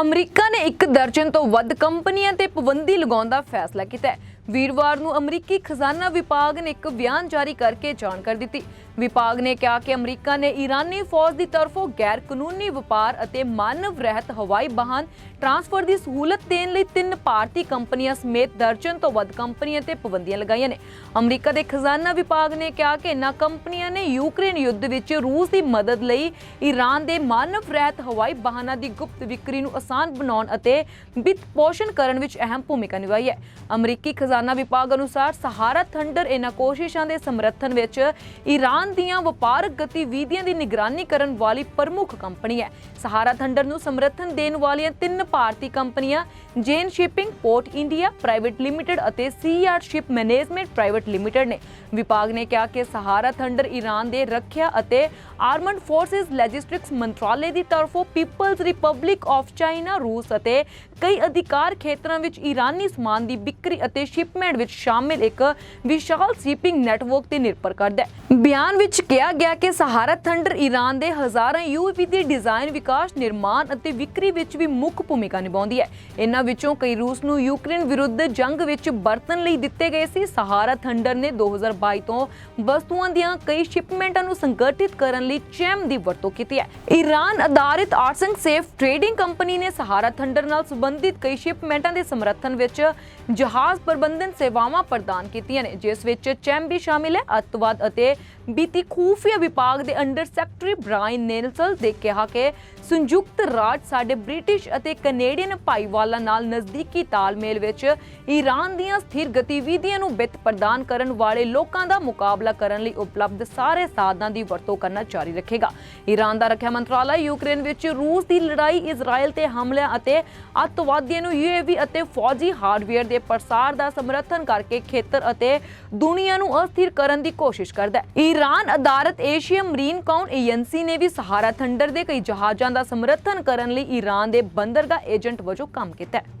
America ਨੇ ਇੱਕ ਦਰਜਨ ਤੋਂ ਵੱਧ ਕੰਪਨੀਆਂ ਤੇ ਪਾਬੰਦੀ ਲਗਾਉਣ ਦਾ ਫੈਸਲਾ ਕੀਤਾ ਹੈ। ਵੀਰਵਾਰ ਨੂੰ ਅਮਰੀਕੀ ਖਜ਼ਾਨਾ ਵਿਭਾਗ ਨੇ ਇੱਕ ਬਿਆਨ ਜਾਰੀ ਕਰਕੇ ਜਾਣਕਾਰੀ ਦਿੱਤੀ। ਵਿਭਾਗ ਨੇ ਕਿਹਾ ਕਿ ਅਮਰੀਕਾ ਨੇ ਈਰਾਨੀ ਫੌਜ ਦੀ ਤਰਫੋਂ ਗੈਰ ਕਾਨੂੰਨੀ ਵਪਾਰ ਅਤੇ ਮਾਨਵ ਰਹਿਤ ਹਵਾਈ ਵਾਹਨ ਟਰਾਂਸਫਰ ਦੀ ਸਹੂਲਤ ਦੇਣ ਲਈ ਤਿੰਨ ਭਾਰਤੀ ਕੰਪਨੀਆਂ ਸਮੇਤ ਦਰਜਨ ਤੋਂ ਵੱਧ ਕੰਪਨੀਆਂ ਤੇ ਪਾਬੰਦੀਆਂ ਲਗਾਈਆਂ ਨੇ। ਅਮਰੀਕਾ ਦੇ ਖਜ਼ਾਨਾ ਵਿਭਾਗ ਨੇ ਕਿਹਾ ਕਿ ਇਨ੍ਹਾਂ ਕੰਪਨੀਆਂ ਨੇ ਯੂਕਰੇਨ ਯੁੱਧ ਵਿੱਚ ਰੂਸ ਦੀ ਮਦਦ ਲਈ ਈਰਾਨ ਦੇ ਮਾਨਵ ਰਹਿਤ ਹਵਾਈ ਵਾਹਨਾਂ ਦੀ ਗੁਪਤ ਵਿਕਰੀ ਨੂੰ ਆਸਾਨ ਬਣਾਉਣ ਅਤੇ ਵਿੱਤ ਪੋਸ਼ਣ ਕਰਨ ਵਿੱਚ ਅਹਿਮ ਭੂਮਿਕਾ ਨਿਭਾਈ ਹੈ। ਅਮਰੀਕੀ ਖਜ਼ਾਨਾ ਵਿਭਾਗ ਅਨੁਸਾਰ ਸਹਾਰਾ ਥੰਡਰ ਇਹਨਾਂ ਕੋਸ਼ਿਸ਼ਾਂ ਦੇ ਸਮਰਥਨ ਵਿੱਚ ਈਰਾਨ ਦੀਆਂ ਵਪਾਰਕ ਗਤੀਵਿਧੀਆਂ ਦੀ ਨਿਗਰਾਨੀ ਕਰਨ ਵਾਲੀ ਪ੍ਰਮੁੱਖ ਕੰਪਨੀ ਹੈ। ਸਹਾਰਾ ਥੰਡਰ ਨੂੰ ਸਮਰਥਨ ਦੇਣ ਵਾਲੀਆਂ ਤਿੰਨ ਭਾਰਤੀ ਕੰਪਨੀਆਂ Zen shipping, port India, private limited ਅਤੇ CR ship management private limited ਨੇ। ਵਿਭਾਗ ਨੇ ਕਿਹਾ ਕਿ ਸਹਾਰਾ ਥੰਡਰ ਈਰਾਨ ਦੇ ਰੱਖਿਆ ਅਤੇ ਆਰਮਡ ਫੋਰਸਿਸ, ਲੈਜਿਸਟਿਕਸ ਮੰਤਰਾਲੇ ਦੀ ਤਰਫੋਂ ਪੀਪਲਜ਼ ਰਿਪਬਲਿਕ ਆਫ ਚਾਈਨਾ ਰੂਸ ਅਤੇ ਕਈ ਅਧਿਕਾਰ ਖੇਤਰਾਂ ਵਿੱਚ ਈਰਾਨੀ ਸਮਾਨ ਦੀ ਵਿਕਰੀ ਅਤੇ ਸ਼ਿਪਮੈਂਟ ਵਿੱਚ ਸ਼ਾਮਿਲ ਇੱਕ ਵਿਸ਼ਾਲ ਸ਼ਿਪਿੰਗ ਨੈਟਵਰਕ ਤੇ ਨਿਰਭਰ ਕਰਦਾ ਹੈ। ਬਿਆਨ ਵਿੱਚ ਕਿਹਾ ਗਿਆ ਕਿ ਸਹਾਰਾ ਥੰਡਰ ਈਰਾਨ ਦੇ ਹਜ਼ਾਰਾਂ ਯੂਏਵੀ ਦੇ ਡਿਜ਼ਾਈਨ ਵਿਕਾਸ, ਨਿਰਮਾਣ ਅਤੇ ਵਿਕਰੀ ਵਿੱਚ ਵੀ ਮੁੱਖ ਭੂਮਿਕਾ ਨਿਭਾਉਂਦੀ ਹੈ। ਇਹਨਾਂ ਵਿੱਚੋਂ ਕਈ ਰੂਸ ਨੂੰ ਯੂਕਰੇਨ ਵਿਰੁੱਧ ਜੰਗ ਵਿੱਚ ਵਰਤਣ ਲਈ ਦਿੱਤੇ ਗਏ ਸੀ। ਸਹਾਰਾ ਥੰਡਰ ਨੇ 2022 ਤੋਂ ਵਸਤੂਆਂ ਦੀਆਂ ਕਈ ਸ਼ਿਪਮੈਂਟਾਂ ਨੂੰ ਸੰਗਠਿਤ ਕਰਨ ਲਈ ਚੈਮ ਦੀ ਵਰਤੋਂ ਕੀਤੀ ਹੈ। ਈਰਾਨ ਆਧਾਰਿਤ ਆਰਟਸ ਸੇਫ ਟ੍ਰੇਡਿੰਗ ਕੰਪਨੀ ਨੇ ਸਹਾਰਾ ਥੰਡਰ ਨਾਲ ਸੰਬੰਧਿਤ ਕਈ ਸ਼ਿਪਮੈਂਟਾਂ ਦੇ ਸਮਰਥਨ ਵਿੱਚ ਜਹਾਜ਼ ਪ੍ਰਬੰਧਨ ਸੇਵਾਵਾਂ ਪ੍ਰਦਾਨ ਕੀਤੀਆਂ ਨੇ, ਜਿਸ ਵਿੱਚ ਚੈਮ ਵੀ ਸ਼ਾਮਿਲ ਹੈ। ਅੱਤਵਾਦ ਅਤੇ ਬੀਤੀ ਖੂਫੀਆ ਵਿਭਾਗ ਦੇ ਅੰਡਰ ਸੈਕਟਰੀ ਬ੍ਰਾਇਨ ਨੇਲਸਲ ਦੇ ਕਿਹਾ ਕਿ ਸੰਯੁਕਤ ਰਾਜ ਸਾਡੇ ਬ੍ਰਿਟਿਸ਼ ਅਤੇ ਕੈਨੇਡੀਅਨ ਭਾਈਵਾਲਾਂ ਨਾਲ ਨਜ਼ਦੀਕੀ ਤਾਲਮੇਲ ਵਿੱਚ ਈਰਾਨ ਦੀਆਂ ਸਥਿਰ ਗਤੀਵਿਧੀਆਂ ਨੂੰ ਵਿੱਤ ਪ੍ਰਦਾਨ ਕਰਨ ਵਾਲੇ ਲੋਕਾਂ ਦਾ ਮੁਕਾਬਲਾ ਕਰਨ ਲਈ ਉਪਲਬਧ ਸਾਰੇ ਸਾਧਨਾਂ ਦੀ ਵਰਤੋਂ ਕਰਨਾ ਜਾਰੀ ਰੱਖੇਗਾ। ਈਰਾਨ ਦਾ ਰੱਖਿਆ ਮੰਤਰਾਲਾ ਯੂਕਰੇਨ ਵਿੱਚ ਰੂਸ ਦੀ ਲੜਾਈ ਇਜ਼ਰਾਈਲ ਤੇ ਹਮਲਿਆਂ ਅਤੇ ਅੱਤਵਾਦੀਆਂ ਨੂੰ ਯੂਏਵੀ ਅਤੇ ਫੌਜੀ ਹਾਰਡਵੇਅਰ ਦੇ ਪ੍ਰਸਾਰ ਦਾ ਸਮਰਥਨ ਕਰਕੇ ਖੇਤਰ ਅਤੇ ਦੁਨੀਆ ਨੂੰ ਅਸਥਿਰ ਕਰਨ ਦੀ ਕੋਸ਼ਿਸ਼ ਕਰਦਾ ਹੈ। ਈਰਾਨ ਅਦਾਲਤ ਏਸ਼ੀਆ ਮਰੀਨ ਕਾਉਂਟ ਏਜੰਸੀ ਨੇ ਵੀ ਸਹਾਰਾ ਥੰਡਰ ਦੇ ਕਈ ਜਹਾਜ਼ਾਂ ਦਾ ਸਮਰਥਨ ਕਰਨ ਲਈ ਈਰਾਨ ਦੇ ਬੰਦਰਗਾਹ ਏਜੰਟ ਵਜੋਂ ਕੰਮ ਕੀਤਾ ਹੈ।